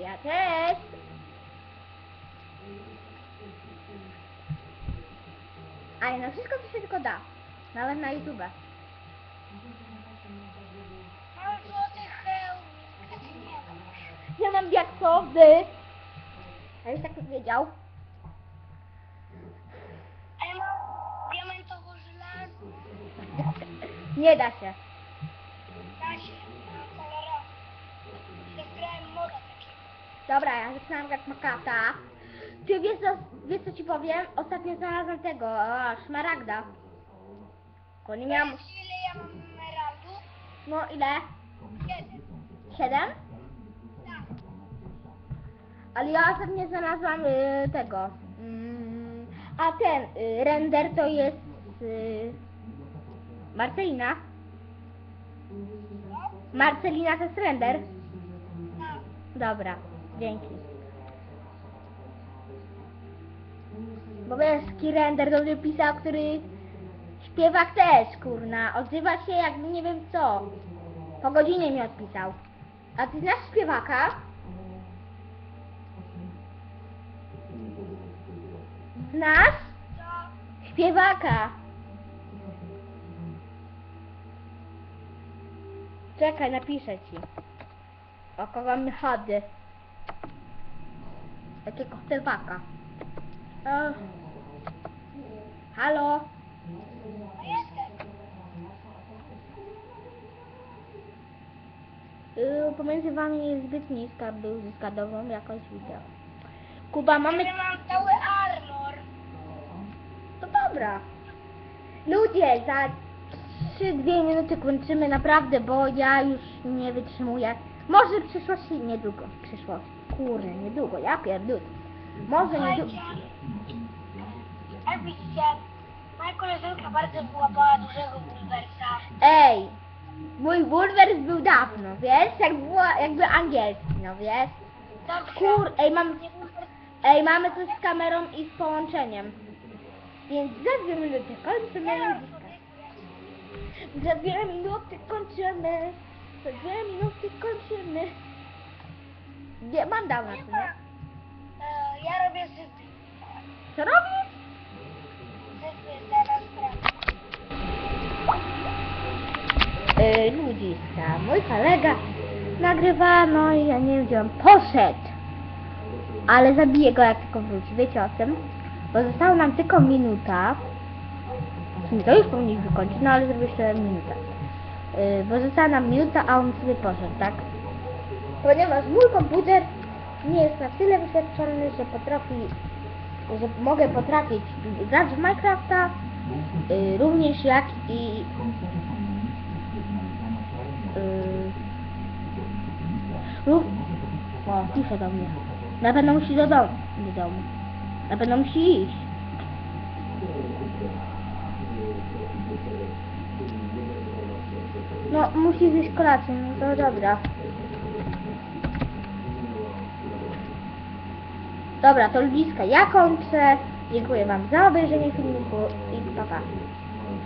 Ja też. Ale no wszystko co się tylko da. Nawet na YouTube. Mam złoty hełm. Ja mam diaksowy. A już tak wiedział. A ja mam diamentowo żelazo. Nie da się. Da się. Mam kolorowo. Zagrałem moda takiego. Dobra, ja zaczynam grać makata. Ty wiesz co, wiesz co ci powiem? Ostatnio znalazłem tego, szmaragda. Bo nie miałam... Wiesz, ile ja mam emeraldu? No ile? Jeden. Siedem? Tak. Ale ja ostatnio znalazłam y, tego. Mm, a ten y, render to jest y, Marcelina. No? Marcelina to jest render. Tak. Dobra, dzięki. Bo wiesz, taki render do mnie pisał, który śpiewak też, kurna. Odzywa się jakby nie wiem co. Po godzinie mi odpisał. A ty znasz śpiewaka? Znasz? Śpiewaka. Czekaj, napiszę ci. O kogo mi chodzi. Jakiego śpiewaka. E, halo? No jestem. Y, pomiędzy wami jest zbyt niska, by uzyskać dobrą jakość wideo. Kuba, mamy... Ja mam cały armor. To dobra. Ludzie, za 3-2 minuty kończymy naprawdę, bo ja już nie wytrzymuję. Może w przyszłości, niedługo w przyszłości. Kurde, niedługo, ja pierdolę. Może niedługo. Widzicie, moja koleżanka bardzo wyłapała dużego bulwersa. Ej, mój Wolvers był dawno, wiesz? Jak było, jakby angielski, no wiesz? Dobrze. Kur, ej, mam, ej, mamy coś z kamerą i z połączeniem. Więc za dwie minuty kończymy. Za dwie minuty kończymy. Za dwie minuty kończymy. Nie, mam dał na to, nie? E, ja robię zypy. Co robisz? Zypy zaraz. Yy, ludziska, mój kolega nagrywa, no i ja nie wiem gdzie on poszedł. Ale zabiję go jak tylko wróci, wiecie o tym? Bo została nam tylko minuta. Czyli to już powinniśmy wykończyć, no ale zrobię jeszcze minutę. Yy, bo została nam minuta, a on sobie poszedł, tak? Ponieważ mój komputer nie jest na tyle wyświetlony, że potrafi, że mogę potrafić grać w Minecrafta, yy, również jak i. Lub... O, pisze do mnie. Na pewno musi do domu. Do domu. Na pewno musi iść. No, musi zjeść kolację, no to dobra. Dobra, to ludziska, ja kończę. Dziękuję Wam za obejrzenie filmiku i pa pa.